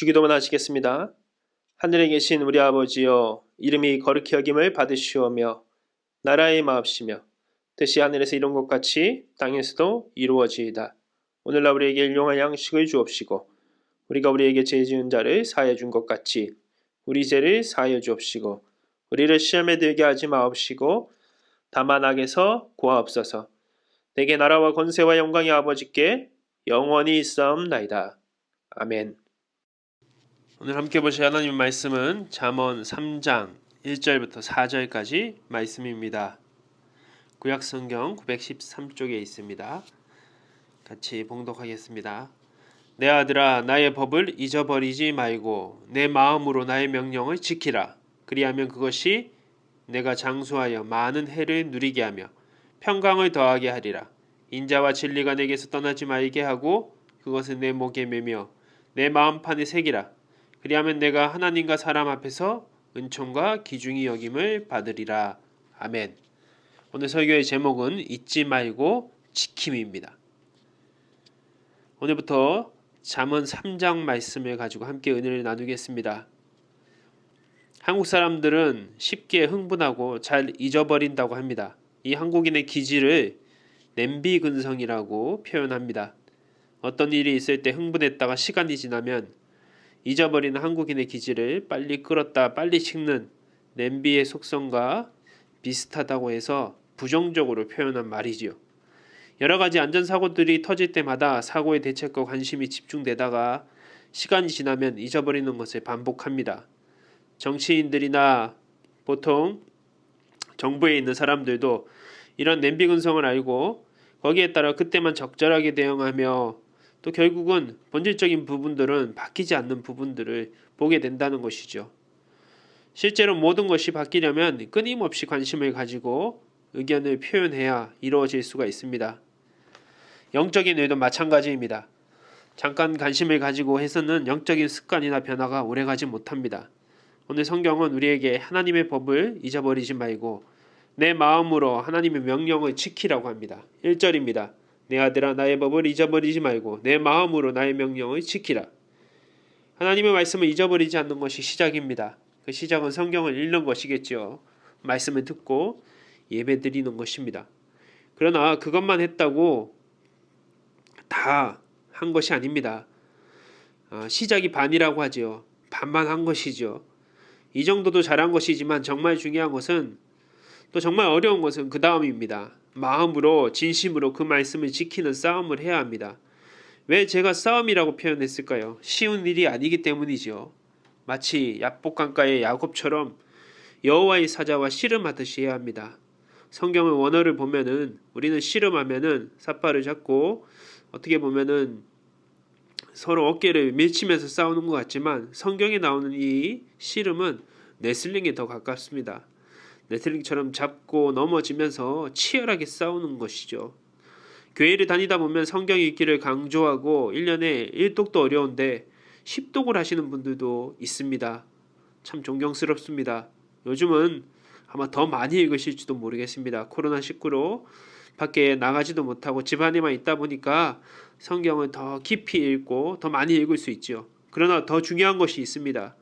주기도문 하시겠습니다. 하늘에 계신 우리 아버지여 이름이 거룩히 여김을 받으시오며 나라의 마옵시며 뜻이 하늘에서 이룬 것 같이 땅에서도 이루어지이다. 오늘날 우리에게 일용할 양식을 주옵시고 우리가 우리에게 죄 지은 자를 사하여 준것 같이 우리 죄를 사하여 주옵시고 우리를 시험에 들게 하지 마옵시고 다만 악에서 구하옵소서 내게 나라와 권세와 영광이 아버지께 영원히 있사옵나이다. 아멘. 오늘 함께 보실 하나님 말씀은 잠언 3장 1절부터 4절까지 말씀입니다. 구약 성경 913쪽에 있습니다. 같이 봉독하겠습니다. 내 아들아 나의 법을 잊어버리지 말고 내 마음으로 나의 명령을 지키라. 그리하면 그것이 내가 장수하여 많은 해를 누리게 하며 평강을 더하게 하리라. 인자와 진리가 내게서 떠나지 말게 하고 그것은 내 목에 매며 내 마음판에 새기라. 그리하면 내가 하나님과 사람 앞에서 은총과 기중이 여김을 받으리라. 아멘. 오늘 설교의 제목은 잊지 말고 지킴입니다. 오늘부터 잠언 3장 말씀을 가지고 함께 은혜를 나누겠습니다. 한국 사람들은 쉽게 흥분하고 잘 잊어버린다고 합니다. 이 한국인의 기질을 냄비 근성이라고 표현합니다. 어떤 일이 있을 때 흥분했다가 시간이 지나면 잊어버리는 한국인의 기질을 빨리 끓었다 빨리 식는 냄비의 속성과 비슷하다고 해서 부정적으로 표현한 말이지요. 여러 가지 안전사고들이 터질 때마다 사고의 대책과 관심이 집중되다가 시간이 지나면 잊어버리는 것을 반복합니다. 정치인들이나 보통 정부에 있는 사람들도 이런 냄비 근성을 알고 거기에 따라 그때만 적절하게 대응하며 또 결국은 본질적인 부분들은 바뀌지 않는 부분들을 보게 된다는 것이죠. 실제로 모든 것이 바뀌려면 끊임없이 관심을 가지고 의견을 표현해야 이루어질 수가 있습니다. 영적인 일도 마찬가지입니다. 잠깐 관심을 가지고 해서는 영적인 습관이나 변화가 오래가지 못합니다. 오늘 성경은 우리에게 하나님의 법을 잊어버리지 말고 내 마음으로 하나님의 명령을 지키라고 합니다. 1절입니다. 내 아들아 나의 법을 잊어버리지 말고 내 마음으로 나의 명령을 지키라. 하나님의 말씀을 잊어버리지 않는 것이 시작입니다. 그 시작은 성경을 읽는 것이겠지요. 말씀을 듣고 예배 드리는 것입니다. 그러나 그것만 했다고 다 한 것이 아닙니다. 어, 시작이 반이라고 하지요. 반만 한 것이죠. 이 정도도 잘한 것이지만 정말 중요한 것은 또 정말 어려운 것은 그 다음입니다. 마음으로 진심으로 그 말씀을 지키는 싸움을 해야 합니다. 왜 제가 싸움이라고 표현했을까요? 쉬운 일이 아니기 때문이죠. 마치 약복강가의 야곱처럼 여호와의 사자와 씨름하듯이 해야 합니다. 성경의 원어를 보면은 우리는 씨름하면은 삿발을 잡고 어떻게 보면은 서로 어깨를 밀치면서 싸우는 것 같지만 성경에 나오는 이 씨름은 네슬링에 더 가깝습니다. 네슬링처럼 잡고 넘어지면서 치열하게 싸우는 것이죠. 교회를 다니다 보면 성경 읽기를 강조하고 1년에 1독도 어려운데 10독을 하시는 분들도 있습니다. 참 존경스럽습니다. 요즘은 아마 더 많이 읽으실지도 모르겠습니다. 코로나19로 밖에 나가지도 못하고 집 안에만 있다 보니까 성경을 더 깊이 읽고 더 많이 읽을 수 있죠. 그러나 더 중요한 것이 있습니다.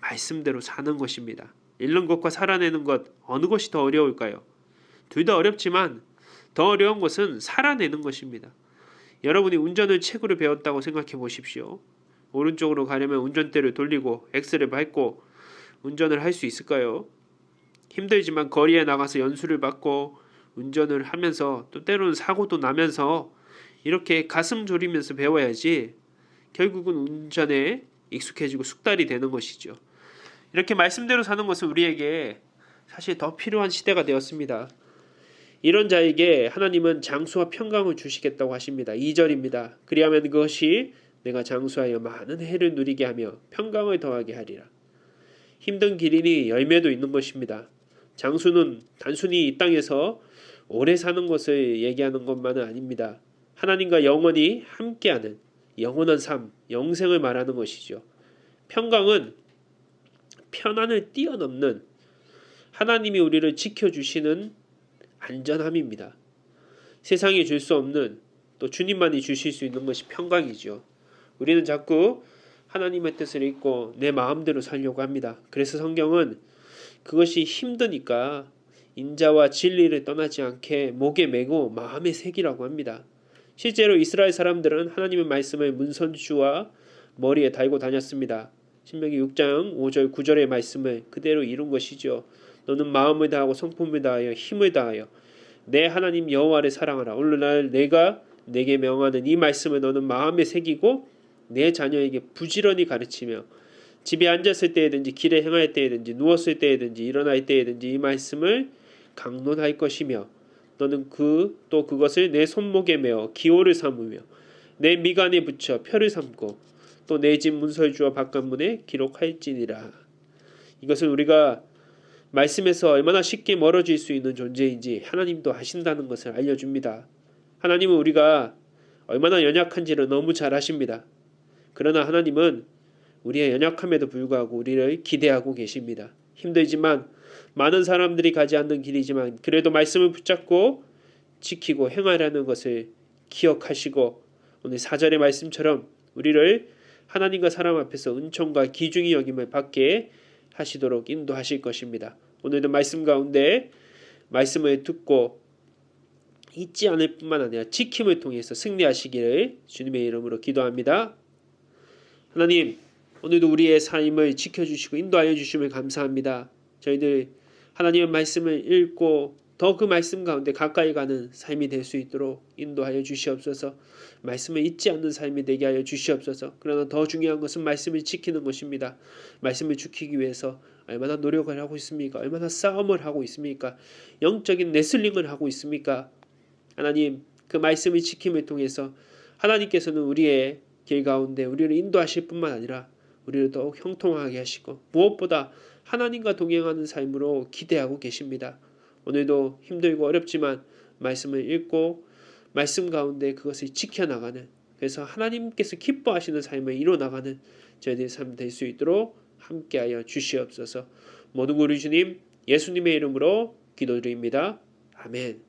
말씀대로 사는 것입니다. 읽는 것과 살아내는 것 어느 것이 더 어려울까요? 둘 다 어렵지만 더 어려운 것은 살아내는 것입니다. 여러분이 운전을 책으로 배웠다고 생각해 보십시오. 오른쪽으로 가려면 운전대를 돌리고 엑셀을 밟고 운전을 할 수 있을까요? 힘들지만 거리에 나가서 연수를 받고 운전을 하면서 또 때로는 사고도 나면서 이렇게 가슴 졸이면서 배워야지 결국은 운전에 익숙해지고 숙달이 되는 것이죠. 이렇게 말씀대로 사는 것은 우리에게 사실 더 필요한 시대가 되었습니다. 이런 자에게 하나님은 장수와 평강을 주시겠다고 하십니다. 2절입니다. 그리하면 그것이 내가 장수하여 많은 해를 누리게 하며 평강을 더하게 하리라. 힘든 길이니 열매도 있는 것입니다. 장수는 단순히 이 땅에서 오래 사는 것을 얘기하는 것만은 아닙니다. 하나님과 영원히 함께하는 영원한 삶, 영생을 말하는 것이죠. 평강은 편안을 뛰어넘는 하나님이 우리를 지켜주시는 안전함입니다. 세상이 줄 수 없는 또 주님만이 주실 수 있는 것이 평강이죠. 우리는 자꾸 하나님의 뜻을 잊고 내 마음대로 살려고 합니다. 그래서 성경은 그것이 힘드니까 인자와 진리를 떠나지 않게 목에 메고 마음에 새기라고 합니다. 실제로 이스라엘 사람들은 하나님의 말씀을 문선주와 머리에 달고 다녔습니다. 신명기 6장 5절 9절의 말씀을 그대로 이룬 것이죠. 너는 마음을 다하고 성품을 다하여 힘을 다하여 내 하나님 여호와를 사랑하라. 오늘날 내가 내게 명하는 이 말씀을 너는 마음에 새기고 내 자녀에게 부지런히 가르치며 집에 앉았을 때에든지 길에 행할 때에든지 누웠을 때에든지 일어날 때에든지 이 말씀을 강론할 것이며 너는 그 또 그것을 내 손목에 메어 기호를 삼으며 내 미간에 붙여 표를 삼고 또 내 집 문설주와 바깥문에 기록할지니라. 이것은 우리가 말씀에서 얼마나 쉽게 멀어질 수 있는 존재인지 하나님도 아신다는 것을 알려줍니다. 하나님은 우리가 얼마나 연약한지를 너무 잘 아십니다. 그러나 하나님은 우리의 연약함에도 불구하고 우리를 기대하고 계십니다. 힘들지만 많은 사람들이 가지 않는 길이지만 그래도 말씀을 붙잡고 지키고 행하라는 것을 기억하시고 오늘 사절의 말씀처럼 우리를 하나님과 사람 앞에서 은총과 기중이 여김을 받게 하시도록 인도하실 것입니다. 오늘도 말씀 가운데 말씀을 듣고 잊지 않을 뿐만 아니라 지킴을 통해서 승리하시기를 주님의 이름으로 기도합니다. 하나님, 오늘도 우리의 삶을 지켜주시고 인도하여 주심을 감사합니다. 저희들 하나님의 말씀을 읽고 더 그 말씀 가운데 가까이 가는 삶이 될 수 있도록 인도하여 주시옵소서. 말씀을 잊지 않는 삶이 되게 하여 주시옵소서. 그러나 더 중요한 것은 말씀을 지키는 것입니다. 말씀을 지키기 위해서 얼마나 노력을 하고 있습니까? 얼마나 싸움을 하고 있습니까? 영적인 레슬링을 하고 있습니까? 하나님, 그 말씀을 지킴을 통해서 하나님께서는 우리의 길 가운데 우리를 인도하실 뿐만 아니라 우리를 더욱 형통하게 하시고 무엇보다 하나님과 동행하는 삶으로 기대하고 계십니다. 오늘도 힘들고 어렵지만 말씀을 읽고 말씀 가운데 그것을 지켜나가는 그래서 하나님께서 기뻐하시는 삶을 이뤄나가는 저희들의 삶 될 수 있도록 함께하여 주시옵소서 모든 우리 주님 예수님의 이름으로 기도드립니다. 아멘